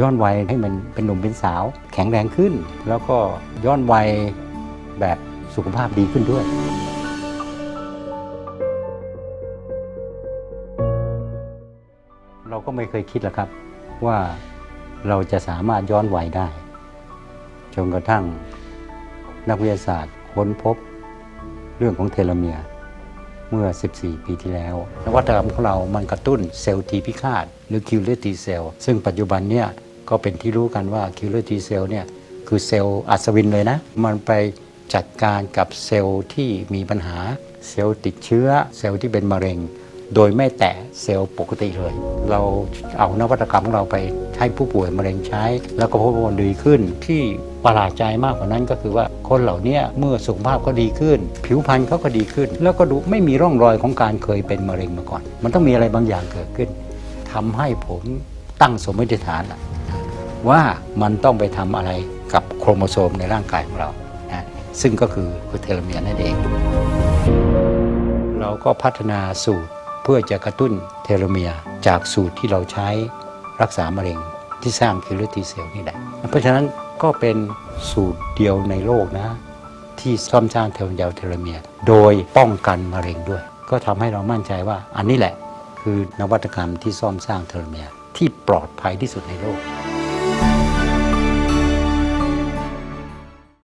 ย้อนวัยให้มันเป็นหนุ่มเป็นสาว แข็งแรงขึ้น แล้วก็ย้อนวัยแบบสุขภาพดีขึ้นด้วย เราก็ไม่เคยคิดหรอกครับว่าเราจะสามารถย้อนวัยได้ จนกระทั่งนักวิทยาศาสตร์ค้นพบเรื่องของเทโลเมียร์เมื่อ 14 ปีที่แล้ว นวัตกรรมของเรามันกระตุ้นเซลล์ทีพิฆาต หรือคิวเลอร์ทีเซลล์ซึ่งปัจจุบันเนี่ย ก็เป็นที่รู้กันว่าคิวเลอร์ทีเซลเนี่ยคือเซลล์อัศวินเลยนะ มันไปจัดการกับเซลล์ที่มีปัญหา เซลล์ติดเชื้อ เซลล์ที่เป็นมะเร็ง โดยไม่แตะเซลล์ปกติเลย เราเอานวัตกรรมของเราไปให้ผู้ป่วยมะเร็งใช้ แล้วก็พบว่าดีขึ้น ที่ประหลาดใจมากกว่านั้นก็คือว่าคนเหล่านี้เมื่อสุขภาพก็ดีขึ้น ผิวพรรณเขาก็ดีขึ้น แล้วก็ดูไม่มีร่องรอยของการเคยเป็นมะเร็งมาก่อน มันต้องมีอะไรบางอย่างเกิดขึ้นทำให้ผมตั้งสมมติฐานอะ ว่ามันต้องไปทำอะไรกับโครโมโซมในร่างกายของเรานะซึ่งก็คือคือเทโลเมียร์นั่นเอง เราก็พัฒนาสูตรเพื่อจะกระตุ้นเทโลเมียร์จากสูตรที่เราใช้รักษามะเร็งที่สร้างคิลเลอร์ทีเซลนี่แหละ เพราะฉะนั้นก็เป็นสูตรเดียวในโลกนะ ที่ซ่อมสร้างเทโลเมียร์เทโลเมียร์โดยป้องกันมะเร็งด้วย ก็ทำให้เรามั่นใจว่าอันนี้แหละ คือนวัตกรรมที่ซ่อมสร้างเทโลเมียร์ที่ปลอดภัยที่สุดในโลก